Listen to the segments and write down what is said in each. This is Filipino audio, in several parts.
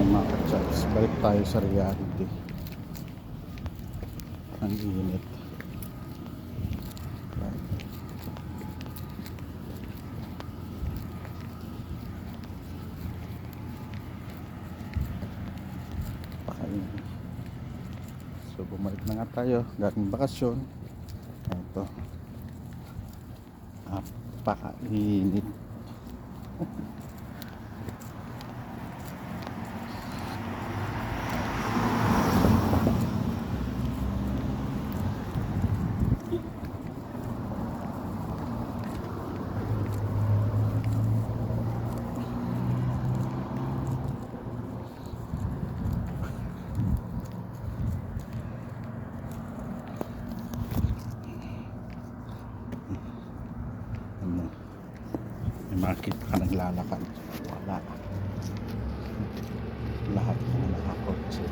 Ayan mga kachaps, balik tayo sa reality. Ang init. Pakain. So bumalik na nga tayo, galing bakasyon. Ito. Napakainit. ano, may makita ka naglalakad. Wala. Lahat na nakakotse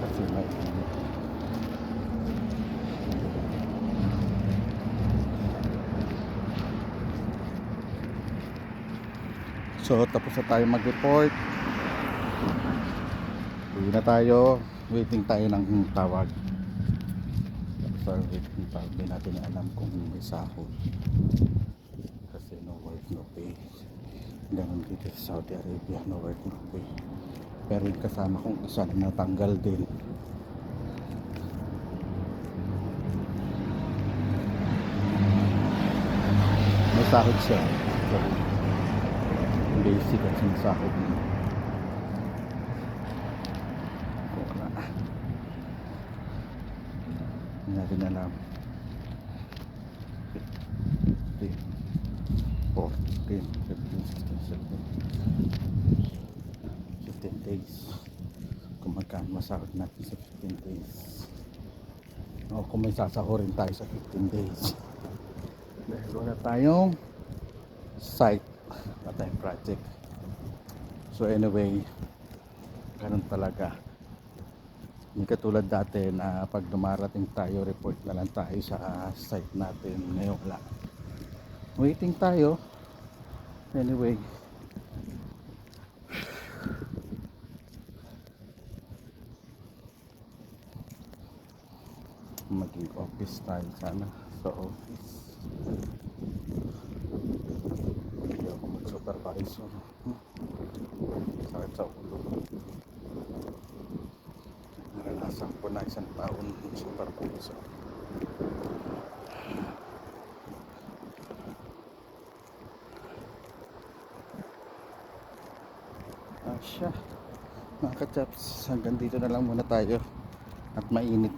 kasi may ano. So tapos na tayo mag report uwi na tayo. Waiting tayo ng tawag. Sa waiting tawag di natin alam kung may sahod. kasi no pay ganun dito sa Saudi Arabia no work no pay pero yung kasama kong isa na natanggal din. May sahod siya. So, basic at yung sahod niya natin alam. 15 14 15 16 17 15 days. Kung magkano masahod natin sa 15 days. O kung may sasahurin tayo sa 15 days. Dahil wala tayong site wala tayong project. So anyway ganun talaga. Hindi katulad dati na pag dumarating tayo report na lang tayo sa site natin. Ngayon wala waiting tayo. Anyway. Maging office tayo sana sa office. Hindi ako mag supervisor sakit sa ulo. Naranasan ko na isang taon ng Asya mga kachaps hanggang dito na lang muna tayo. At mainit